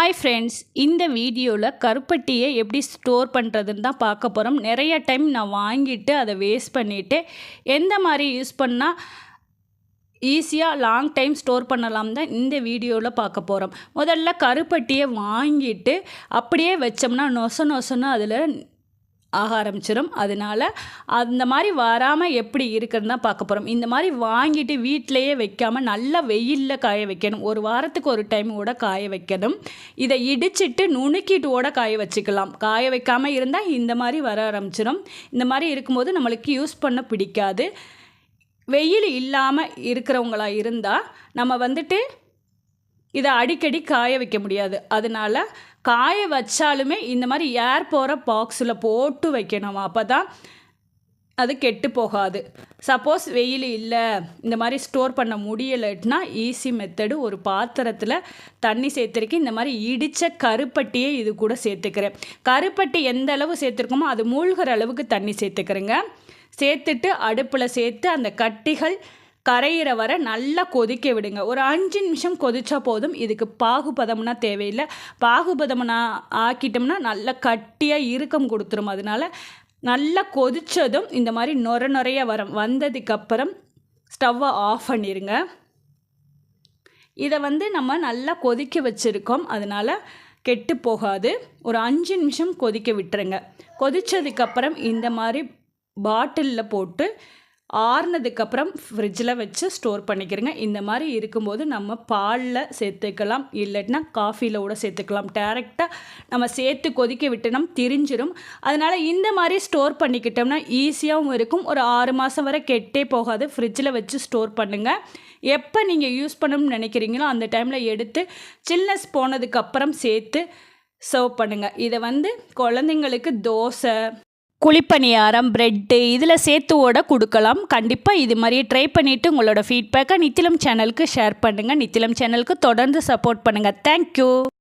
Hi friends இந்த வீடியோவில் கருப்பட்டியை எப்படி ஸ்டோர் பண்ணுறதுன்னு தான் பார்க்க போகிறோம் நிறைய டைம் நான் வாங்கிட்டு அதை வேஸ்ட் பண்ணிவிட்டு எந்த மாதிரி யூஸ் பண்ணால் ஈஸியாக லாங் டைம் ஸ்டோர் பண்ணலாம் தான் இந்த வீடியோவில் பார்க்க போகிறோம் முதல்ல கருப்பட்டியை வாங்கிட்டு அப்படியே வச்சோம்னா நொச நொசன்னு அதில் ஆக ஆரம்பிச்சிடும் அதனால அந்த மாதிரி வராமல் எப்படி இருக்குன்னு தான் பார்க்க போகிறோம் இந்த மாதிரி வாங்கிட்டு வீட்டிலையே வைக்காமல் நல்லா வெயிலில் காய வைக்கணும். ஒரு வாரத்துக்கு ஒரு டைம் கூட காய வைக்கணும். இதை இடிச்சிட்டு நுணுக்கிட்டு கூட காய வச்சுக்கலாம். காய வைக்காமல் இருந்தால் இந்த மாதிரி வர ஆரம்பிச்சிடும் இந்த மாதிரி இருக்கும்போது நம்மளுக்கு யூஸ் பண்ண பிடிக்காது. வெயில் இல்லாமல் இருக்கிறவங்களா இருந்தால் நம்ம வந்துட்டு இதை அடிக்கடி காய வைக்க முடியாது. அதனால காய வச்சாலுமே இந்த மாதிரி ஏர் போகிற பாக்ஸில் போட்டு வைக்கணும். அப்போ தான் அது கெட்டு போகாது. சப்போஸ் வெயில் இல்லை இந்த மாதிரி ஸ்டோர் பண்ண முடியலைன்னா ஈஸி மெத்தடு ஒரு பாத்திரத்தில் தண்ணி சேர்த்துருக்கு இந்த மாதிரி இடித்த கருப்பட்டியை இது கூட சேர்த்துக்கிறேன். கருப்பட்டி எந்த அளவு சேர்த்துருக்கோமோ அது மூழ்கிற அளவுக்கு தண்ணி சேர்த்துக்கிறேங்க. சேர்த்துட்டு அடுப்பில் சேர்த்து அந்த கட்டிகள் கரையிற வர நல்லா கொதிக்க விடுங்க. ஒரு அஞ்சு நிமிஷம் கொதிச்சா போதும். இதுக்கு பாகுபதம்னா தேவையில்லை. பாகுபதம்னா ஆக்கிட்டோம்னா நல்லா கட்டியாக இறுக்கம் கொடுத்துரும். அதனால நல்லா கொதித்ததும் இந்த மாதிரி நொர நுறைய வரும் வந்ததுக்கப்புறம் ஸ்டவ்வை ஆஃப் பண்ணிடுங்க இதை வந்து நம்ம நல்லா கொதிக்க வச்சுருக்கோம். அதனால் கெட்டு போகாது. ஒரு அஞ்சு நிமிஷம் கொதிக்க விட்டுருங்க. கொதித்ததுக்கப்புறம் இந்த மாதிரி பாட்டிலில் போட்டு ஆறுனதுக்கப்புறம் ஃப்ரிட்ஜில் வச்சு ஸ்டோர் பண்ணிக்கிறங்க. இந்த மாதிரி இருக்கும்போது நம்ம பாலில் சேர்த்துக்கலாம் இல்லைன்னா காஃபியில் கூட சேர்த்துக்கலாம். டேரெக்டாக நம்ம சேர்த்து கொதிக்க விட்டோம்னா திரிஞ்சிடும் அதனால் இந்த மாதிரி ஸ்டோர் பண்ணிக்கிட்டோம்னா ஈஸியாகவும் இருக்கும். ஒரு ஆறு மாதம் வரை கெட்டே போகாது. ஃப்ரிட்ஜில் வச்சு ஸ்டோர் பண்ணுங்கள் எப்போ நீங்கள் யூஸ் பண்ணணும்னு நினைக்கிறீங்களோ அந்த டைமில் எடுத்து சில்னஸ் போனதுக்கப்புறம் சேர்த்து சர்வ் பண்ணுங்கள் இதை வந்து குழந்தைங்களுக்கு தோசை குழிப்பணியாரம் ப்ரெட்டு இதில் சேர்த்துவோட கொடுக்கலாம். கண்டிப்பாக இது மாதிரி ட்ரை பண்ணிவிட்டு உங்களோட ஃபீட்பேக்கை நித்திலம் சேனலுக்கு ஷேர் பண்ணுங்கள் நித்திலம் சேனலுக்கு தொடர்ந்து சப்போர்ட் பண்ணுங்கள் தேங்க்யூ